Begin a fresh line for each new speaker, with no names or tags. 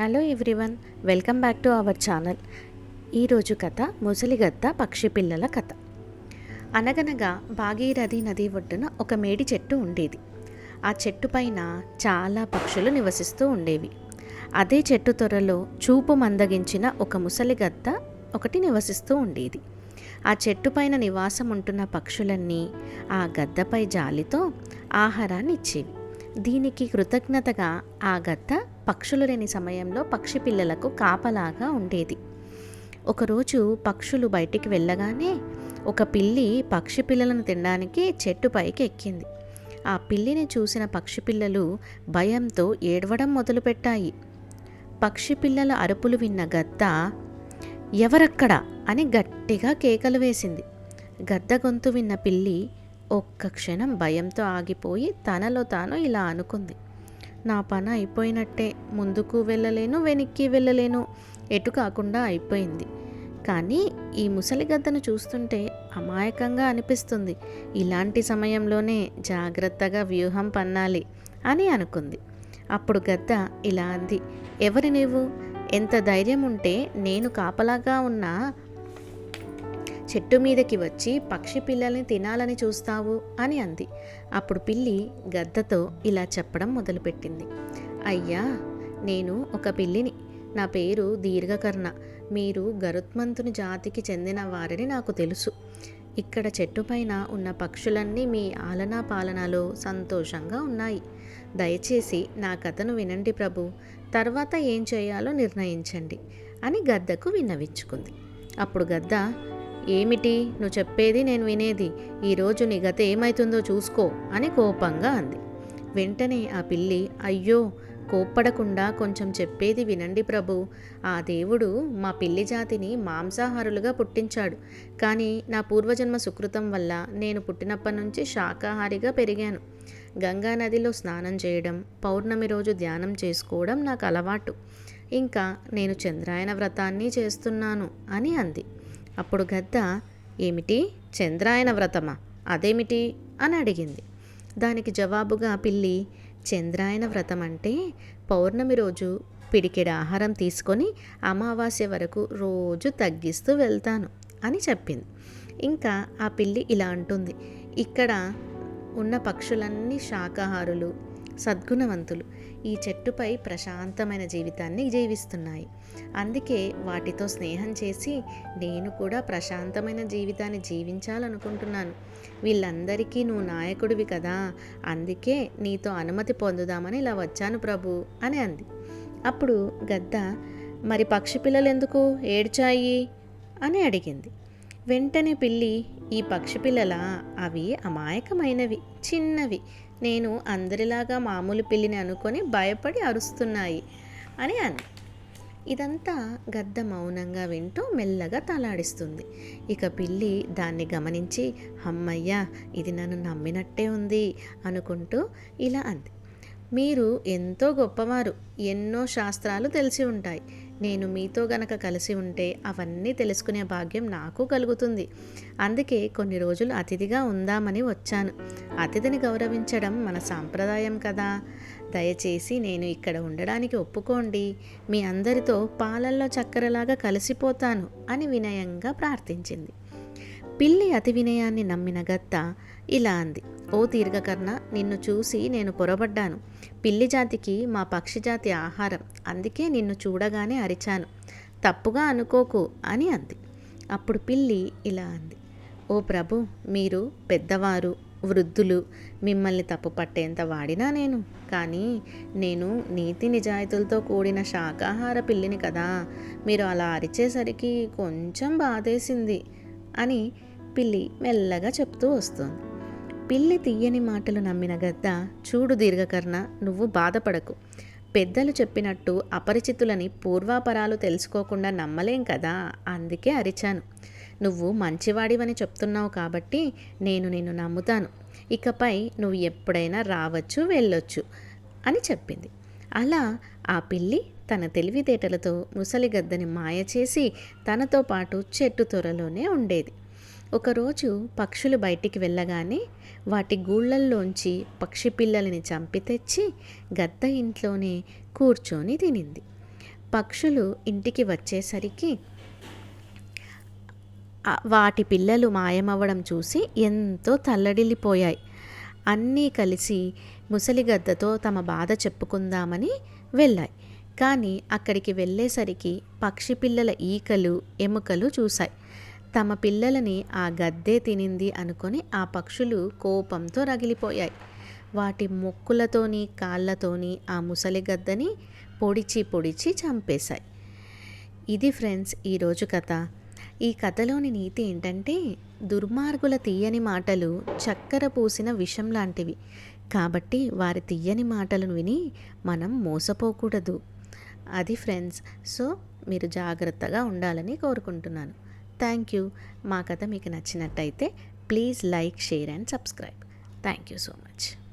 Hello everyone welcome back to our channel ఈరోజు కథ ముసలిగద్ద పక్షి పిల్లల కథ. అనగనగా భాగీరథి నది ఒడ్డున ఒక మేడి చెట్టు ఉండేది. ఆ చెట్టు పైన చాలా పక్షులు నివసిస్తూ ఉండేవి. అదే చెట్టు త్వరలో చూపు మందగించిన ఒక ముసలిగద్ద ఒకటి నివసిస్తూ ఉండేది. ఆ చెట్టు పైన నివాసం ఉంటున్న పక్షులన్నీ ఆ గద్దపై జాలితో ఆహారాన్ని ఇచ్చేవి దీనికి కృతజ్ఞతగా ఆ గద్ద పక్షులు లేని సమయంలో పక్షి పిల్లలకు కాపలాగా ఉండేది. ఒకరోజు పక్షులు బయటికి వెళ్ళగానే ఒక పిల్లి పక్షి పిల్లలను తినడానికి చెట్టు పైకి ఎక్కింది. ఆ పిల్లిని చూసిన పక్షి పిల్లలు భయంతో ఏడవడం మొదలుపెట్టాయి. పక్షి పిల్లల అరుపులు విన్న గద్ద ఎవరక్కడ? అని గట్టిగా కేకలు వేసింది. గద్ద గొంతు విన్న పిల్లి ఒక్క క్షణం భయంతో ఆగిపోయి తనలో తాను ఇలా అనుకుంది. నా పని అయిపోయినట్టే ముందుకు వెళ్ళలేను వెనక్కి వెళ్ళలేను. ఎటు కాకుండా అయిపోయింది. కానీ ఈ ముసలిగద్దను చూస్తుంటే అమాయకంగా అనిపిస్తుంది. ఇలాంటి సమయంలోనే జాగ్రత్తగా వ్యూహం పన్నాలి అని అనుకుంది. అప్పుడు గద్ద ఇలా అంది. ఎవరి నీవు? ఎంత ధైర్యం ఉంటే నేను కాపలాగా ఉన్నా చెట్టు మీదకి వచ్చి పక్షి పిల్లల్ని తినాలని చూస్తావు అని అంది. అప్పుడు పిల్లి గద్దతో ఇలా చెప్పడం మొదలుపెట్టింది. అయ్యా నేను ఒక పిల్లిని. నా పేరు దీర్ఘకర్ణ. మీరు గరుత్మంతుని జాతికి చెందిన వారని నాకు తెలుసు. ఇక్కడ చెట్టుపైన ఉన్న పక్షులన్నీ మీ ఆలనా పాలనలో సంతోషంగా ఉన్నాయి. దయచేసి నా కథను వినండి ప్రభు. తర్వాత ఏం చేయాలో నిర్ణయించండి అని గద్దకు విన్నవించుకుంది. అప్పుడు గద్ద ఏమిటి? నువ్వు చెప్పేది నేను వినేది. ఈరోజు నీ గత ఏమైతుందో చూసుకో అని కోపంగా అంది. వెంటనే ఆ పిల్లి అయ్యో కోప్పడకుండా కొంచెం చెప్పేది వినండి ప్రభు. ఆ దేవుడు మా పిల్లి జాతిని మాంసాహారులుగా పుట్టించాడు. కానీ నా పూర్వజన్మ సుకృతం వల్ల నేను పుట్టినప్పటి నుంచి శాకాహారిగా పెరిగాను. గంగా నదిలో స్నానం చేయడం పౌర్ణమి రోజు ధ్యానం చేసుకోవడం నాకు అలవాటు. ఇంకా నేను చంద్రాయన వ్రతాన్ని చేస్తున్నాను అని అంది. అప్పుడు గద్ద ఏమిటి? చంద్రాయన వ్రతమా? అదేమిటి? అని అడిగింది. దానికి జవాబుగా పిల్లి చంద్రాయన వ్రతం అంటే పౌర్ణమి రోజు పిడికిడ ఆహారం తీసుకొని అమావాస్య వరకు రోజు తగ్గిస్తూ వెళ్తాను అని చెప్పింది. ఇంకా ఆ పిల్లి ఇలా అంటుంది ఇక్కడ ఉన్న పక్షులన్నీ శాకాహారులు సద్గుణవంతులు. ఈ చెట్టుపై ప్రశాంతమైన జీవితాన్ని జీవిస్తున్నాయి. అందుకే వాటితో స్నేహం చేసి నేను కూడా ప్రశాంతమైన జీవితాన్ని జీవించాలనుకుంటున్నాను. వీళ్ళందరికీ నువ్వు నాయకుడివి కదా అందుకే నీతో అనుమతి పొందుదామని ఇలా వచ్చాను ప్రభు అని అంది. అప్పుడు గద్ద మరి పక్షి పిల్లలు ఎందుకు ఏడ్చాయి? అని అడిగింది. వెంటనే పిల్లి ఈ పక్షి పిల్లల అవి అమాయకమైనవి చిన్నవి. నేను అందరిలాగా మామూలు పిల్లిని అనుకొని భయపడి అరుస్తున్నాయి అని అంది. ఇదంతా గద్ద మౌనంగా వింటూ మెల్లగా తలాడిస్తుంది. ఇక పిల్లి దాన్ని గమనించి అమ్మయ్యా ఇది నన్ను నమ్మినట్టే ఉంది అనుకుంటూ ఇలా అంది. మీరు ఎంతో గొప్పవారు. ఎన్నో శాస్త్రాలు తెలిసి ఉంటాయి. నేను మీతో గనక కలిసి ఉంటే అవన్నీ తెలుసుకునే భాగ్యం నాకు కలుగుతుంది. అందుకే కొన్ని రోజులు అతిథిగా ఉందామని వచ్చాను. అతిథిని గౌరవించడం మన సాంప్రదాయం కదా. దయచేసి నేను ఇక్కడ ఉండడానికి ఒప్పుకోండి. మీ అందరితో పాలల్లో చక్కెరలాగా కలిసిపోతాను అని వినయంగా ప్రార్థించింది. పిల్లి అతి వినయాన్ని నమ్మిన గత్త ఇలా అంది. ఓ దీర్ఘకర్ణ నిన్ను చూసి నేను పొరబడ్డాను. పిల్లి జాతికి మా పక్షి జాతి ఆహారం. అందుకే నిన్ను చూడగానే అరిచాను. తప్పుగా అనుకోకు అని అంది. అప్పుడు పిల్లి ఇలా అంది. ఓ ప్రభు మీరు పెద్దవారు వృద్ధులు మిమ్మల్ని తప్పు పట్టేంత వాడినా నేను. కానీ నేను నీతి నిజాయితీలతో కూడిన శాకాహార పిల్లిని కదా. మీరు అలా అరిచేసరికి కొంచెం బాధేసింది అని పిల్లి మెల్లగా చెప్తూ వస్తుంది. పిల్లి తీయని మాటలు నమ్మిన గద్ద చూడు దీర్ఘకర్ణ నువ్వు బాధపడకు. పెద్దలు చెప్పినట్టు అపరిచితులని పూర్వాపరాలు తెలుసుకోకుండా నమ్మలేం కదా? అందుకే అరిచాను. నువ్వు మంచివాడివని చెప్తున్నావు కాబట్టి నేను నిన్ను నమ్ముతాను. ఇకపై నువ్వు ఎప్పుడైనా రావచ్చు వెళ్ళొచ్చు అని చెప్పింది. అలా ఆ పిల్లి తన తెలివితేటలతో ముసలి గద్దని మాయ చేసి తనతో పాటు చెట్టు త్వరలోనే ఉండేది. ఒకరోజు పక్షులు బయటికి వెళ్ళగానే వాటి గూళ్ళల్లోంచి పక్షి పిల్లల్ని చంపి తెచ్చి గద్ద ఇంట్లోనే కూర్చొని తినింది. పక్షులు ఇంటికి వచ్చేసరికి వాటి పిల్లలు మాయమవ్వడం చూసి ఎంతో తల్లడిల్లిపోయాయి. అన్నీ కలిసి ముసలిగద్దతో తమ బాధ చెప్పుకుందామని వెళ్ళాయి. కానీ అక్కడికి వెళ్ళేసరికి పక్షి పిల్లల ఈకలు ఎముకలు చూశాయి. తమ పిల్లలని ఆ గద్దే తినింది అనుకొని ఆ పక్షులు కోపంతో రగిలిపోయాయి. వాటి మొక్కులతోని కాళ్ళతోని ఆ ముసలి గద్దని పొడిచి పొడిచి చంపేశాయి. ఇది ఫ్రెండ్స్ ఈరోజు కథ. ఈ కథలోని నీతి ఏంటంటే దుర్మార్గుల తీయని మాటలు చక్కెర పూసిన విషం లాంటివి. కాబట్టి వారి తీయని మాటలను విని మనం మోసపోకూడదు. అది ఫ్రెండ్స్ సో మీరు జాగ్రత్తగా ఉండాలని కోరుకుంటున్నాను. Thank you. మా కథ మీకు నచ్చినట్టయితే please like share and subscribe. Thank you so much.